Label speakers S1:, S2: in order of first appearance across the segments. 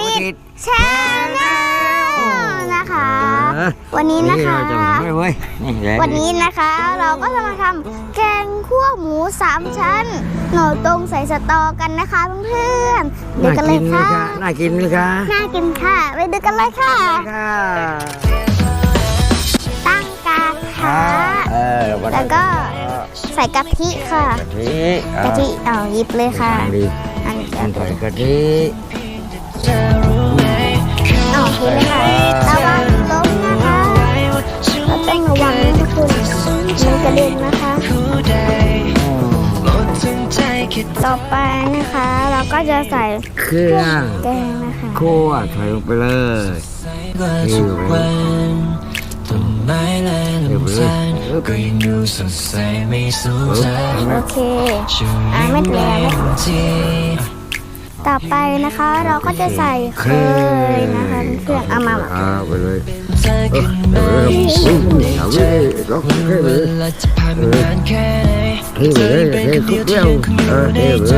S1: ทิต
S2: ทิศ
S1: แชนแนลนะคะ
S2: เออ
S1: วันนี้นะคะ
S2: เราจะมาเว้ยนี่แหละ
S1: วันนี้นะคะ เราก็จะมาทำแกงคั่วหมูสามชั้นหน่อตรงใส่สตอกันนะคะเพื่อนๆดู
S2: น่า
S1: กันเล
S2: กิ
S1: ย
S2: นไหม
S1: ค่ะ
S2: คะน่ากินไหมคะ
S1: น่ากินค่ะ ไปดูกันเลยค่ะ
S2: ค่ะ
S1: ตั้งกระทะ
S2: เออเรา
S1: แล้วก็ใส่กะทิค่ะ
S2: กะทิ
S1: กะทิเอาหยิบเลยค่ะ
S2: ดี
S1: อันนี้
S2: มันใส่กะทิ
S1: อาโอเคเลยค่ะระวังล้มนะคะเราต้องระวังนะทุกคนมันกระเด็นนะคะต่อไปนะคะ เราก็จะใส่
S2: เครื่อง
S1: แกงนะคะ
S2: คั่วใส่ลงไปเลยนี่ไปเลย
S3: ต้นไม้และ ก็ยังดูสดใสไม่สูญจ
S1: โอเคอะไม่เป็นไรต่อไปนะคะเราก็จะใส่เคยนะคะเพื่อนเอามามา
S2: เอาไปเลย
S3: เธอกันไหม
S2: อุ้ยเอาไปเลยล็อกเครื่อง
S3: เว
S2: เลย
S3: ลาจะผ่านไปนานแค่ไหน
S2: เฮ้ย
S3: เธอ
S2: เฮ้ย
S3: เป็น
S2: เฮ้ย
S3: คนเดียว
S2: เฮ้
S3: ที่อ
S2: เฮ้ย
S3: ใจ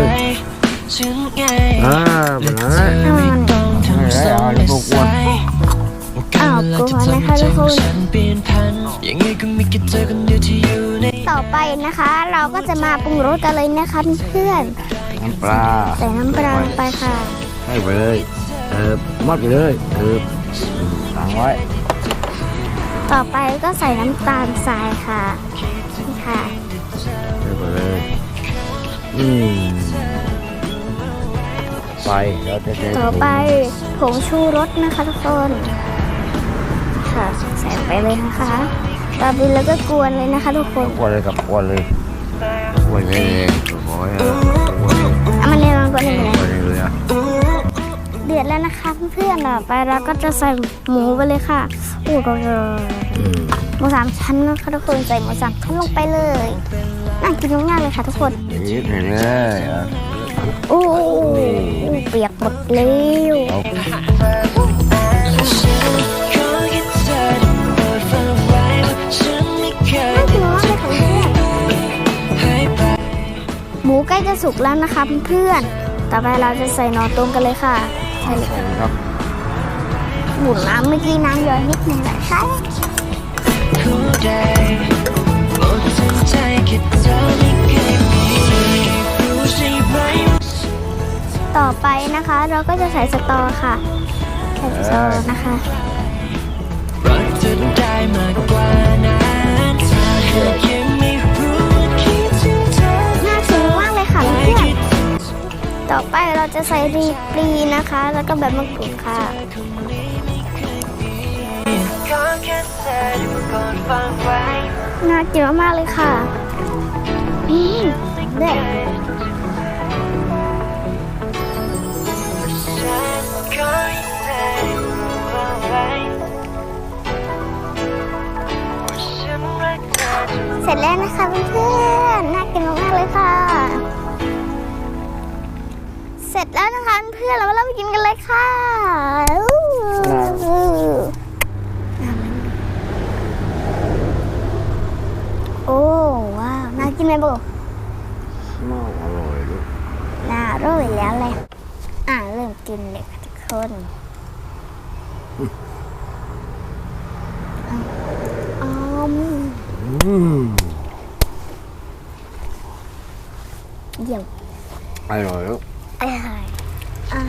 S2: เฮ้ยอ่ามาแล้ว
S3: เธอไม่ต้องทำสายสายโอกาสเวล องฉันเปลี่ยนพันยังไงก็มีแค่เธอคนเดียวที่อยู่ใน
S1: ต่อไปนะคะ เราก็จะมาปรุงรสกันเลยนะคะเพื่อน
S2: น้ำปลา
S1: ๆใส่น้ำปลาลงไปค่ะ
S2: ให้ไปเลยเออมัดไปเลยเออสั่งไว้
S1: ต่อไปก็ใส่น้ำตาลทรายค่ะนี่ค่ะ
S2: ให้ไปเลยอืมไปเราจะได้
S1: ต่อไปผงชูรสนะคะทุกคน ค่ะใส่ไปเลยนะคะต่อไปแล้วก็กวนเลยนะคะทุกคน
S2: กวนเลยกับกวนเลยกวนเลยโอ้ยกวนเลย
S1: เอามันเลยมากวนเลย
S2: กวนเลยอะ
S1: เดือดแล้วนะคะเพื่อนๆต่อไปเราก็จะใส่หมูไปเลยค่ะโอ้โห
S2: อืม
S1: หมูสามชั้นนะคะทุกคนใส่หมูสามชั้นลงไปเลยน่ากินมากๆเลยค่ะทุกคน
S2: นี่ไปเลยอะ
S1: โอ้โหเปียกหมดเลย
S3: ห
S1: มูใกล้จะสุกแล้วนะคะเพื่อนๆต่อไปเราจะใส่หนอต้มกันเลยค่ะใส่เลย
S2: ครับ
S1: หมุนน้ำเมื่อกี้น้ำเยอะนิดนึงนะคะ
S3: คู่ใดโปรดสนใจแค่เธอไม่เคยมีรู้ใช่ไหม
S1: ต่อไปนะคะเราก็จะใส่สตอค่ะ ใส่สตอนะคะ
S3: รักเธอได้มากกว่านั้น
S1: จะใส่รีปรีนะคะ แล้วก็แบบมะกรูดค่ะน่ากินมากๆเลยค่ะอืมเด็ด
S3: เธอได้โปรดฟังไว้ว่าฉันรักเส
S1: ร็จแล้วนะคะเพื่อนๆน่ากินมากๆเลยค่ะ สร็จแล้วนะคะเพื่อนๆเรามาเริ่มกินกันเลยค่ะอู้โอ้ว้าวน่ากินไหมบุ๊
S2: มากอร่อยลูก
S1: น่าอร่อยแล้วเลยอะเริ่มกินเลยค่ะทุกคนอืม
S2: อืม
S1: เยี่ยม
S2: อร่อยลูก
S1: อร่อยอะ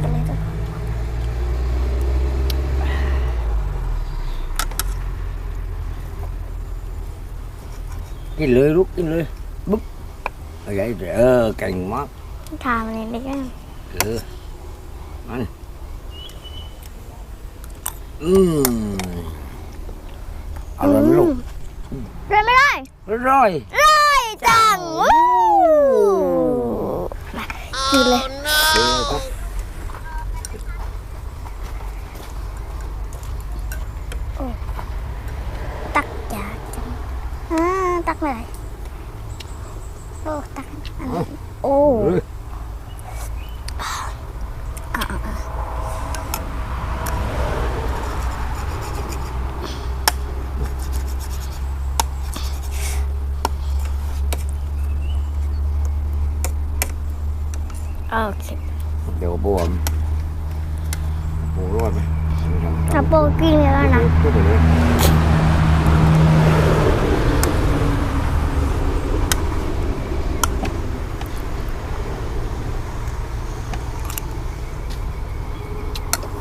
S1: ไปเลยทุกคน
S2: กินเลยลูกกินเลยบุ๊บอะไรเออเก่งมาก
S1: ทานมันเลยกัน
S2: เออมันอืมอร่อยไหมลูก
S1: เลยไม่ได้
S2: อร่อย
S1: ร่อยจังวู้มากินเลยตักยากจังอ่า ตักเลย โอ้ตักอันนี้โอ้
S2: เออ
S1: โอเค
S2: เดี๋ยวบวมโอ้ร้อยไหม
S1: กระโปรงกินแล้วนะ
S2: ก็ไปเลย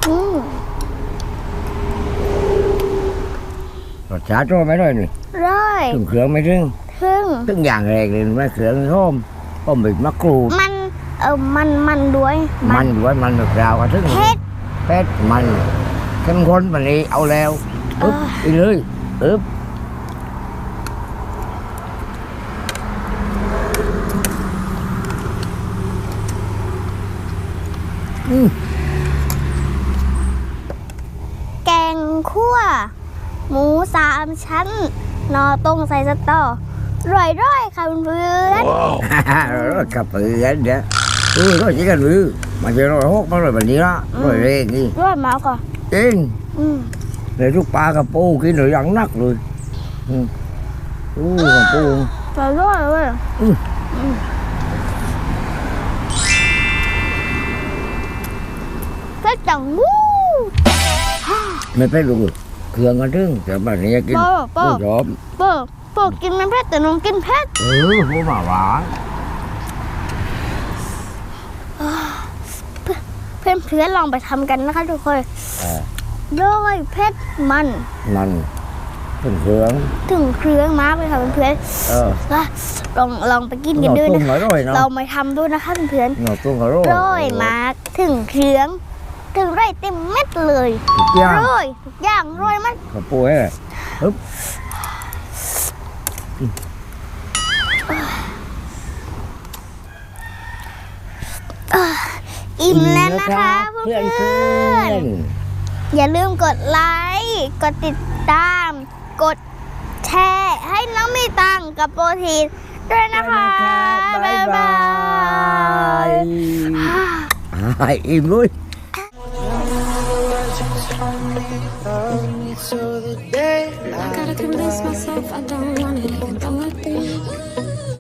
S1: อืม
S2: ร สชาติร้อยไหมร้อยหนึ่ง
S1: ร้อย
S2: ถึงเครื่องไม่ถึง
S1: ครึ่ง
S2: ถึงอย่างแรกเลยไม่เครื่องหอมต้มบิดมะกรูด
S1: มันเออมันมันด้วย
S2: มันด้วยมันแบบราวกระทึง
S1: เผ็ด
S2: เผ็ดมันเข้มข้นมันนี้เอาแล้วอึ๊บ
S1: เออ
S2: ไปเลยอึ๊บอืม
S1: แกงคั่ว หมูสามชั้น นอต้งใส่สตอร่อยร้อยๆค่ะเพื่อน
S2: ฮ่าฮ่าเราขับเปือนเดี๋ยวเออเรา chỉ cần ừ mà chỉ rồi hốt nó rồi mình đi đó rồi lên đi
S1: ร้อยมากก่อน
S2: in
S1: อืม
S2: để lúc ba cà pu kia rồi ăn nắc rồi ừ ừ cà pu
S1: ร้อยร้อยเลย
S2: อืม
S1: อืมเผ็ดจังวู้
S2: ไม่เป็นลูก เครื่องกันถึงแต่แบบนี้กิน
S1: โป้โป้
S2: ผู้ชม
S1: โป้โป้กินมันเผ็ดแต่น้องกินเผ็ด
S2: เออผู้มาหวาน
S1: เพื่อนเพื่อนๆลองไปทำกันนะคะทุกคน
S2: เออ
S1: ร้อยเผ็ดมัน
S2: มันถึงเครื่อง
S1: ถึงเครื่องมากเลยค่ะเพื่อน
S2: เออ
S1: ๆแล้วลองลองไปกินกัน
S2: nó
S1: ด้วย
S2: tung
S1: นะ
S2: ở rồi
S1: เรา
S2: nó
S1: มาทำด้วยนะคะเพื่อน
S2: nó tung ở rồi
S1: ๆร้อยมากถึงเครื่อง ถึงไรเต็มเม็ดเลย
S2: Thực ra
S1: ร้อยทุกอย่างร้อยมัน
S2: cà pu ấy úp
S1: อิ่มแล้วนะคะเพื่
S2: เพื่อ
S1: อนน
S2: เพื่อน
S1: ๆอย่าลืมกดไลค์กดติดตาม กดแชร์ให้น้องมีตังค์กับโปรตีนด้วยนะคะ บ๊ายบาย
S2: So the day.
S4: I gotta convince myself I don't want it.